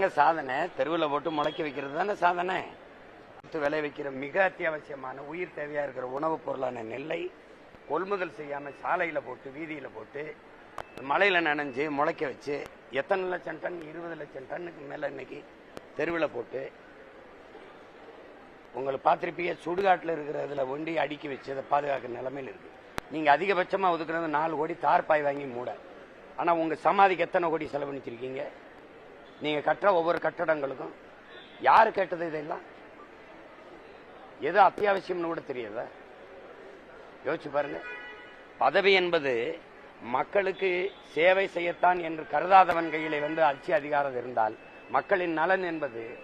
தாங்க சாதனை. தெருவில் போட்டு முளைக்க வைக்கிறது தானே சாதனை. வித்து விளை வைக்கிற மிக அத்தியாவசியமான உயிர் தேவையா இருக்கிற உணவுப் பொருளான நெல்லை கொள்முதல் செய்யாம சாலையில போட்டு வீதியில போட்டு மழையில நனைஞ்சு முளைக்க வச்சு எத்தனை லட்சம் டன் இருபது லட்சம் டன்னுக்கு மேல இன்னைக்கு தெருவில் போட்டு உங்களை பார்த்துருப்பீங்க சுடுகாட்டில் இருக்கிற இதில் ஒண்டி அடுக்கி வச்சு அதை பாதுகாக்கிற நிலைமையில் இருக்கு. நீங்கள் அதிகபட்சமாக ஒதுக்குறது நாலு கோடி தார்பாய் வாங்கி மூட. ஆனால் உங்க சமாதிக்கு எத்தனை கோடி செலவழிச்சிருக்கீங்க? நீங்க கட்டுற ஒவ்வொரு கட்டடங்களுக்கும் யாரு கேட்டது இதெல்லாம்? எது அத்தியாவசியம்னு கூட தெரியல. யோசிச்சு பாருங்க. பதவி என்பது மக்களுக்கு சேவை செய்யத்தான் என்று கருதாதவன் கையிலே வந்து அச்சு அதிகாரம் இருந்தால் மக்களின் நலன் என்பது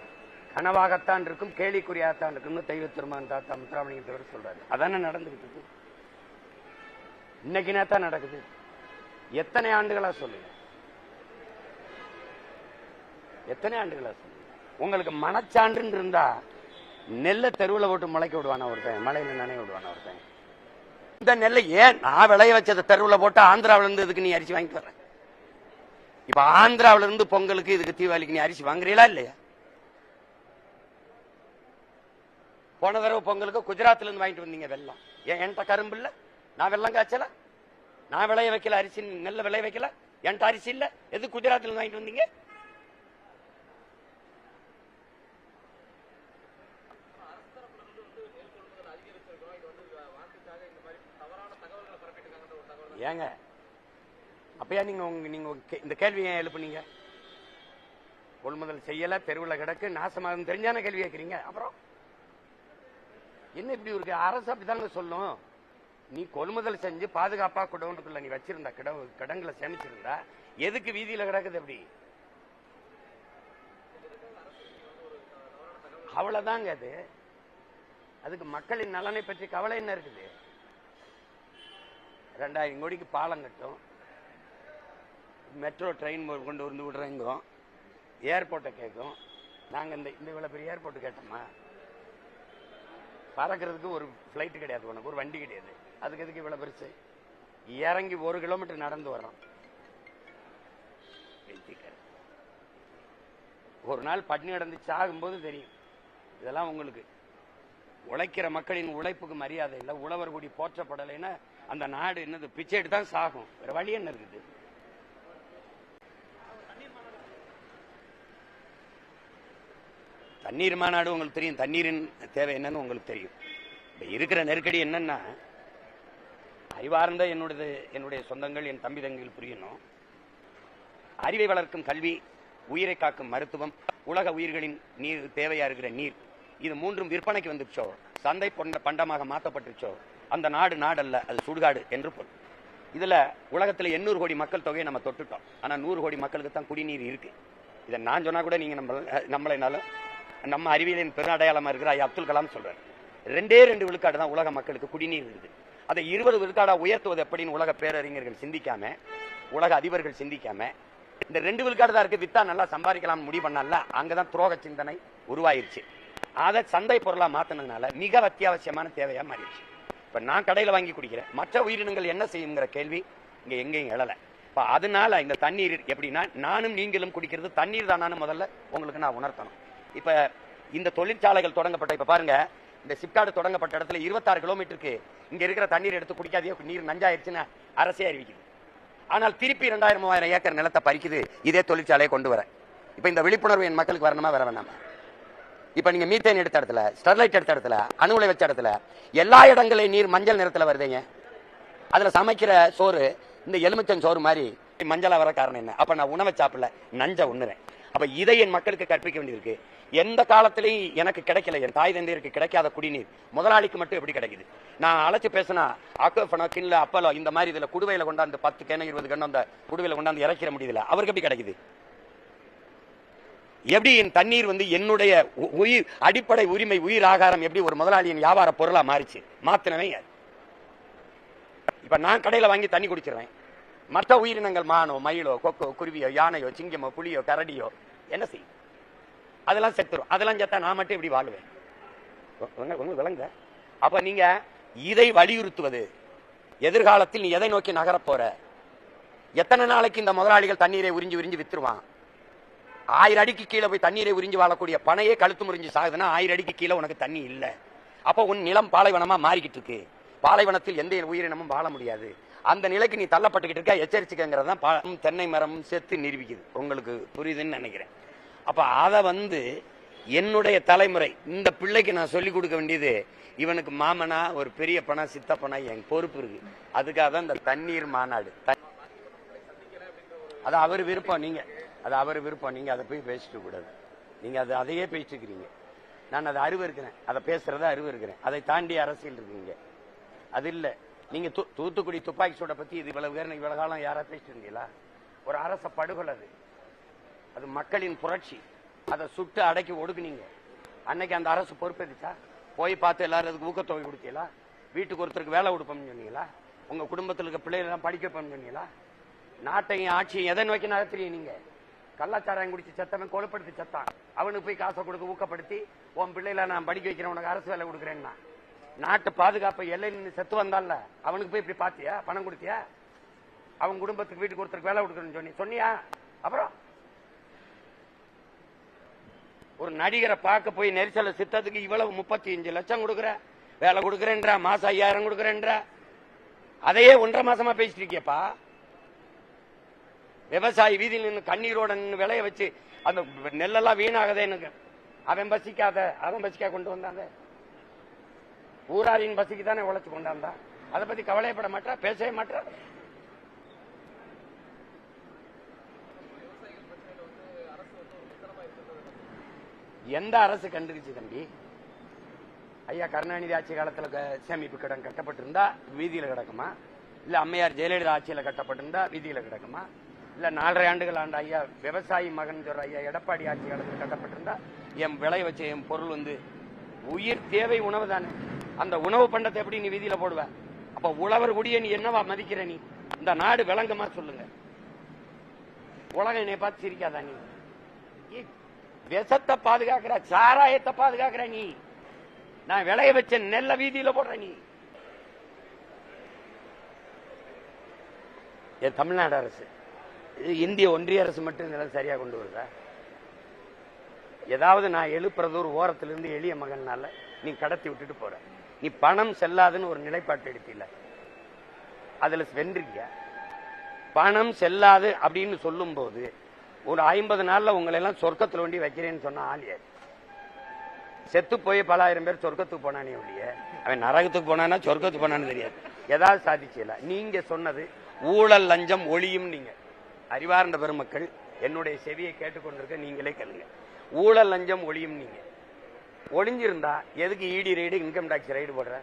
கனவாகத்தான் இருக்கும் கேலிக்குறியாகத்தான் இருக்கும்னு தெய்வ திருமகன் தாத்தா முத்துராமலிங்க தவிர சொல்றாரு. அதானே நடந்துகிட்டு இருக்கு? இன்னைக்கு நேத்தான் நடக்குது. எத்தனை ஆண்டுகளா சொல்லுங்க? எத்தனை ஆண்டுகளா சொல்லுங்க உங்களுக்கு மனச்சான்றுன்னு இருந்தா நெல்லை தெருவில் போட்டு முளைக்க விடுவானா ஒருத்தன் மலையில நனைய விடுவானா ஒருத்தன்? இந்த நெல்லை ஏன் நான் விளைய வச்சத தெருவில் போட்டு ஆந்திராவில இருந்து இதுக்கு நீ அரிசி வாங்கி வர்ற? இப்ப ஆந்திராவில இருந்து பொங்கலுக்கு இதுக்கு தீபாவளிக்கு நீ அரிசி வாங்குறீங்களா இல்லையா? போன தடவை பொங்கலுக்கு குஜராத்ல இருந்து வாங்கிட்டு வந்தீங்க வெள்ளம் ஏன் என்கிட்ட கரும்பு இல்ல? நான் வெள்ளம் காய்ச்சல? நான் விளைய வைக்கல அரிசி நெல்ல விளைய வைக்கல? என்கிட்ட அரிசி இல்ல? எது குஜராத்ல இருந்து வாங்கிட்டு வந்தீங்க? ஏங்க? அப்பயா நீங்க உங்க நீங்க கே- இந்த கேள்வி ஏன் எழுப்புனீங்க? கொள்முதல் செய்யல தெருவில் கிடக்கு நாசமாக தெரிஞ்சான கேள்வி கேட்குறீங்க. அப்புறம்? என்ன இப்படி இருக்கு? அரசு அப்படிதாங்க சொல்லும். நீ கொள்முதல் செஞ்சு பாதுகாப்பா குடவுண்டுக்குள்ள நீ வச்சிருந்த கிடவு கிடங்குல சேமிச்சிருந்தா எதுக்கு வீதியில கிடக்குது எப்படி அவ்வளவுதாங்க அது. அதுக்கு மக்களின் நலனை பற்றி கவலை என்ன இருக்குது? ரெண்டாயிரம் கோடிக்கு பாலம் கட்டும். மெட்ரோ ட்ரெயின் கொண்டு வந்து விடுறேங்கிறோம் ஏர்போர்ட்டை கேட்கும். நாங்கள் இந்த இந்த இவ்வளோ பெரிய ஏர்போர்ட் கேட்டோமா? பறக்கிறதுக்கு ஒரு ஃப்ளைட் கிடையாது உனக்கு ஒரு வண்டி கிடையாது. அதுக்கு எதுக்கு இவ்வளோ பெருசு? இறங்கி ஒரு கிலோமீட்டர் நடந்து வர்றோம். ஒரு நாள் பட்னி கிடந்து சாகும்போது தெரியும். இதெல்லாம் உங்களுக்கு. உழைக்கிற மக்களின் உழைப்புக்கு மரியாதை இல்லை உழவர் கூடி போற்றப்படலைன்னா அந்த நாடு என்னது? பிச்சை எடுத்து தான் சாகும். வேற வழி என்ன இருக்குது? தண்ணீர் மாநாடு உங்களுக்கு தெரியும். தண்ணீரின் தேவை என்னன்னு உங்களுக்கு தெரியும். இப்போ இருக்கிற நெருக்கடி என்னன்னா அறிவார்ந்த என்னுடைய என்னுடைய சொந்தங்கள் என் தம்பி தங்கிகள் புரியணும். அறிவை வளர்க்கும் கல்வி உயிரை காக்கும் மருத்துவம் உலக உயிர்களின் நீர் தேவையா இருக்கிற நீர் இது மூன்றும் விற்பனைக்கு வந்துச்சோ சந்தை பண்டமாக மாற்றப்பட்டுச்சோ அந்த நாடு நாடல்ல அது சுடுகாடு என்று பொருள். இதுல உலகத்துல எண்ணூறு கோடி மக்கள் தொகையை நம்ம தொட்டுட்டோம். ஆனா நூறு கோடி மக்களுக்கு தான் குடிநீர் இருக்கு. இதை நான் சொன்னா கூட நீங்க நம்ம நம்மளைனாலும் நம்ம அறிவியலின் பெருநடையாளமா இருக்கிற ஐயா அப்துல் கலாம் சொல்றாரு. ரெண்டே ரெண்டு விழுக்காடு தான் உலக மக்களுக்கு குடிநீர் இருக்குது. அதை இருபது விழுக்காடா உயர்த்துவது எப்படின்னு உலக பேரறிஞர்கள் சிந்திக்காம உலக அதிபர்கள் சிந்திக்காம இந்த ரெண்டு விழுக்காடு தான் இருக்கு. வித்தா நல்லா சம்பாதிக்கலாம் முடிவு பண்ணல அங்கதான் துரோக சிந்தனை உருவாயிருச்சு. அதை சந்தை பொருளா மாத்தினதுனால மிக அத்தியாவசியமான தேவையா மாறிடுச்சு. இப்ப நான் கடையில வாங்கி குடிக்கிறேன். மற்ற உயிரினங்கள் என்ன செய்யுங்கிற கேள்வி இங்க எங்கேயும் எழல. இப்ப அதனால இந்த தண்ணீர் எப்படின்னா நானும் நீங்களும் குடிக்கிறது தண்ணீர் தானான்னு முதல்ல உங்களுக்கு நான் உணர்த்தணும். இப்ப இந்த தொழிற்சாலைகள் தொடங்கப்பட்ட இப்ப பாருங்க இந்த சிப்காடு தொடங்கப்பட்ட இடத்துல இருபத்தாறு கிலோமீட்டருக்கு இங்க இருக்கிற தண்ணீர் எடுத்து குடிக்காதே நீர் நஞ்சாயிருச்சுன்னு அரசே அறிவிக்குது. ஆனால் திருப்பி ரெண்டாயிரம் மூவாயிரம் ஏக்கர் நிலத்தை பறிக்குது இதே தொழிற்சாலையை கொண்டு வர. இப்ப இந்த விழிப்புணர்வு என் மக்களுக்கு வரணுமா வர வேணாமா? இப்ப நீங்க மீத்தேன் எடுத்த இடத்துல ஸ்டெர்லைட் எடுத்த இடத்துல அணுகுலை வச்ச இடத்துல எல்லா இடங்களையும் நீர் மஞ்சள் நிறத்துல வருதுங்க. அதுல சமைக்கிற சோறு இந்த எலுமிச்சம் சோறு மாதிரி மஞ்சளா வர காரணம் என்ன? அப்ப நான் உணவை சாப்பிடல நஞ்ச உண்ணுறேன். அப்ப இதை என் மக்களுக்கு கற்பிக்க வேண்டியிருக்கு. எந்த காலத்திலையும் எனக்கு கிடைக்கல என் தாய் தந்தையருக்கு கிடைக்காத குடிநீர். முதலாளிக்கு மட்டும் எப்படி கிடைக்குது? நான் அழைச்சு பேசினா அக்கோஃபனோ கிண்ல அப்பலோ இந்த மாதிரி இதுல குடுவையில கொண்டாந்து பத்து கேன இருபது கண்ணு அந்த குடுவையில கொண்டாந்து இறக்கிற முடியல. அவருக்கு எப்படி கிடைக்குது? எப்படி என் தண்ணீர் வந்து என்னுடைய உ- உயிர் அடிப்படை உரிமை உயிர் ஆகாரம் எப்படி ஒரு முதலாளியின் வியாபார பொருளா மாறிச்சு? மாத்தினவன் யார்? இப்ப நான் கடையில வாங்கி தண்ணி குடிச்சிருவேன். மற்ற உயிரினங்கள் மானோ மயிலோ கொக்கோ குருவியோ யானையோ சிங்கமோ புலியோ கரடியோ என்ன செய்யும்? அதெல்லாம் செத்துரும். அதெல்லாம் செத்தா நான் மட்டும் இப்படி வாழுவேன்? உங்களுக்கு விளங்க அப்ப நீங்க இதை வலியுறுத்துவது. எதிர்காலத்தில் நீ எதை நோக்கி நகரப்போற எத்தனை நாளைக்கு இந்த முதலாளிகள் தண்ணீரை உறிஞ்சி உறிஞ்சி வித்துருவான்? ஆயிரம் அடிக்கு கீழே போய் தண்ணீரை உறிஞ்சு வாழக்கூடிய பனையே கழுத்து முறிஞ்சு சாகுதுன்னா ஆயிரம் அடிக்கு கீழே உனக்கு தண்ணி இல்லை. அப்போ உன் நிலம் பாலைவனமா மாறிக்கிட்டு இருக்கு. பாலைவனத்தில் எந்த உயிரினமும் வாழ முடியாது. அந்த நிலைக்கு நீ தள்ளப்பட்டுக்கிட்டு இருக்க எச்சரிச்சுக்கங்கிறது தான் தென்னை மரமும் சேர்த்து நிரூபிக்குது. உங்களுக்கு புரியுதுன்னு நினைக்கிறேன். அப்போ அதை வந்து என்னுடைய தலைமுறை இந்த பிள்ளைக்கு நான் சொல்லிக் கொடுக்க வேண்டியது இவனுக்கு மாமனா ஒரு பெரிய பணா சித்தப்பனா என் பொறுப்பு இருக்கு. அதுக்காக தான் இந்த தண்ணீர் மாநாடு. த- அது அவர் விருப்பம் நீங்க. அது அவர் விருப்பம். நீங்க அதை போய் பேசிட்டு கூடாது. நீங்க அது அதையே பேசிட்டு இருக்கிறீங்க நான் அதை அறிவு இருக்கிறேன். அதை பேசுறத அறிவு இருக்கிறேன். அதை தாண்டி அரசியல் இருக்கீங்க. அது இல்ல. நீங்க தூ- தூத்துக்குடி துப்பாக்கி சூட பத்தி இது இவ்வளவு பேர் இவ்வளவு காலம் யாரா பேசிட்டு இருந்தீங்களா ஒரு அரச படுகொலை அது. அது மக்களின் புரட்சி. அதை சுட்டு அடக்கி ஒடுக்குனீங்க. அன்னைக்கு அந்த அரசு பொறுப்பேற்றுச்சா போய் பார்த்து எல்லாரும் அதுக்கு ஊக்கத்தொகை கொடுத்தீங்களா? வீட்டுக்கு ஒருத்தருக்கு வேலை கொடுப்போம்னு சொன்னீங்களா? உங்க குடும்பத்தில் இருக்க பிள்ளைகள் எல்லாம் படிக்க வைப்போம்னு சொன்னீங்களா? நாட்டையும் ஆட்சியும் எதை நோக்கி நடத்துறீங்க நீங்க? கள்ளச்சாராயம் குடிச்சு செத்தவன் கொலைப்படுத்தி செத்தான். அவனுக்கு போய் காசை கொடுக்க ஊக்கப்படுத்தி உன் பிள்ளைல நான் படிக்க வைக்கிறேன் உனக்கு அரசு வேலை கொடுக்குறேன்னா. நாட்டு பாதுகாப்பு எல்லை நின்று செத்து வந்தால அவனுக்கு போய் இப்படி பாத்தியா? பணம் கொடுத்தியா? அவன் குடும்பத்துக்கு வீட்டுக்கு ஒருத்தருக்கு வேலை கொடுக்குறேன்னு சொன்னி. சொன்னியா? அப்புறம்? ஒரு நடிகரை பார்க்க போய் நெரிசல சித்தத்துக்கு இவ்வளவு முப்பத்தி அஞ்சு லட்சம் கொடுக்குற வேலை கொடுக்குறேன்றா மாசம் ஐயாயிரம் கொடுக்குறேன்றா. அதையே ஒன்றரை மாசமா பேசிட்டு இருக்கியப்பா. விவசாயி வீதியில் நின்று கண்ணீரோட நின்று விளைய வச்சு அந்த நெல்லெல்லாம் வீணாகதே எனக்கு. அவன் பசிக்காத அவன் பசிக்கா கொண்டு வந்தாங்க. ஊராரின் பசிக்கு தானே உழைச்சு கொண்டாந்தா? அதை பத்தி கவலைப்பட மாட்டா பேசவே மாட்டா. எந்த அரசு கண்டுச்சு தம்பி? ஐயா கருணாநிதி ஆட்சி காலத்துல சேமிப்பு கடன் கட்டப்பட்டிருந்தா வீதியில கிடக்குமா? இல்ல அம்மையார் ஜெயலலிதா ஆட்சியில கட்டப்பட்டிருந்தா வீதியில கிடக்குமா? இல்ல நாலரை ஆண்டுகள் ஆண்ட ஐயா விவசாயி மகன் சொல்ற ஐயா எடப்பாடி ஆட்சி காலத்தில் கட்டப்பட்டிருந்தா என் விளைய வச்ச என் பொருள் வந்து உயிர் தேவை உணவு தானே. அந்த உணவு பண்டத்தை எப்படி நீ வீதியில போடுவ? அப்ப உழவர் குடிய நீ என்னவா மதிக்கிற நீ? இந்த நாடு விளங்கமா சொல்லுங்க. உலகம் என்னை பார்த்து சிரிக்காதா நீ? ஏய், விஷத்தை பாதுகாக்கிற சாராயத்தை பாதுகாக்கிற நீ? நான் விளைய வச்ச நெல்ல வீதியில போடுற நீ? என் தமிழ்நாடு அரசு. இந்திய ஒன்றிய அரசு மட்டும் இதெல்லாம் சரியா கொண்டு வருதா? ஏதாவது நான் எழுப்புறது ஒரு ஓரத்திலிருந்து எளிய மகனால நீ கடத்தி விட்டுட்டு போற. நீ பணம் செல்லாதுன்னு ஒரு நிலைப்பாட்டு எடுத்தில. அதுல வென்றிருக்கியா பணம் செல்லாது அப்படின்னு சொல்லும் போது ஒரு ஐம்பது நாள்ல உங்களை எல்லாம் சொர்க்கத்துல வண்டி வைக்கிறேன்னு சொன்ன ஆலியார் செத்து போய் பல ஆயிரம் பேர் சொர்க்கத்துக்கு போனானே ஒழிய அவன் நரகத்துக்கு போனானா சொர்க்கத்துக்கு போனான்னு தெரியாது. ஏதாவது சாதிச்சல? நீங்க சொன்னது ஊழல் லஞ்சம் ஒளியும் நீங்க அறிவார்ந்த பெருமக்கள் என்னுடைய செவியை கேட்டுக்கொண்டிருக்க நீங்களே கேளுங்க. ஊழல் லஞ்சம் ஒளியும் நீங்க. ஒளிஞ்சிருந்தா எதுக்கு இடி ரைடு இன்கம் டாக்ஸ் ரைடு போடுற?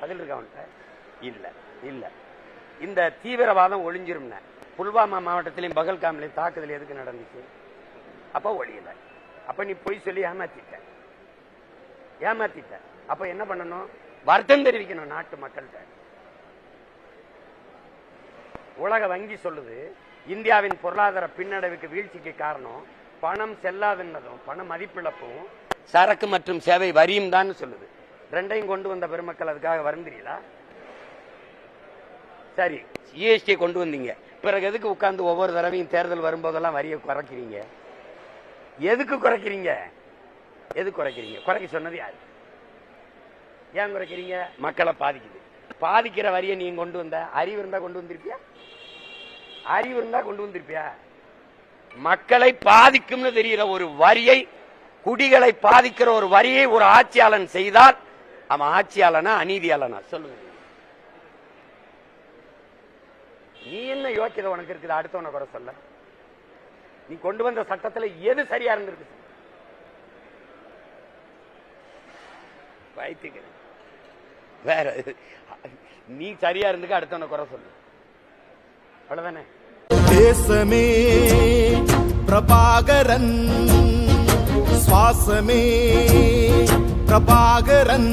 பதில் இருக்கா அவன்கிட்ட இல்ல இல்ல. இந்த தீவிரவாதம் ஒளிஞ்சிரும்ன. புல்வாமா மாவட்டத்திலையும் பகல்காம்லையும் தாக்குதல் எதுக்கு நடந்துச்சு? அப்ப ஒளியல. அப்ப நீ பொய் சொல்லி ஏமாத்திட்ட. ஏமாத்திட்ட. அப்ப என்ன பண்ணணும்? வருத்தம் தெரிவிக்கணும் நாட்டு மக்கள்கிட்ட. உலக வங்கி சொல்லுது இந்தியாவின் பொருளாதார பின்னடைவுக்கு வீழ்ச்சிக்கு காரணம் பணம் செல்லாதுன்னதும் பண மதிப்பிழப்பும் சரக்கு மற்றும் சேவை வரியும் தான் சொல்லுது. ரெண்டையும் கொண்டு வந்த பெருமக்கள் அதுக்காக வருந்துறீங்களா? சரி ஜிஎஸ்டி கொண்டு வந்தீங்க. பிறகு எதுக்கு உட்கார்ந்து ஒவ்வொரு தடவையும் தேர்தல் வரும்போதெல்லாம் வரியை குறைக்கிறீங்க? எதுக்கு குறைக்கிறீங்க? எது குறைக்கிறீங்க? குறைக்க சொன்னது யாரு? ஏன் குறைக்கிறீங்க? மக்களை பாதிக்குது. பாதிக்கிற வரியை நீங்க கொண்டு வந்த அறிவு இருந்தா கொண்டு வந்திருப்பியா? அறிவு இருந்தா கொண்டு வந்திருப்பியா? மக்களை பாதிக்கும்னு தெரிகிற ஒரு வரியை குடிகளை பாதிக்கிற ஒரு வரியை ஒரு ஆட்சியாளன் செய்தால் அவன் ஆட்சியாளனா அநீதியாளனா? சொல்லுங்க. நீ என்ன யோக்கியதை உனக்கு இருக்குது? அடுத்தவனை குறை சொல்ல. நீ கொண்டு வந்த சட்டத்துல எது சரியா இருந்திருக்கு? வைத்துக்கிறேன் வேற நீ சரியா இருந்துக்க அடுத்தவனை குறை சொல்லு. அவ்வளவுதானே? தேசமே பிரபாகரன் சுவாசமே பிரபாகரன்.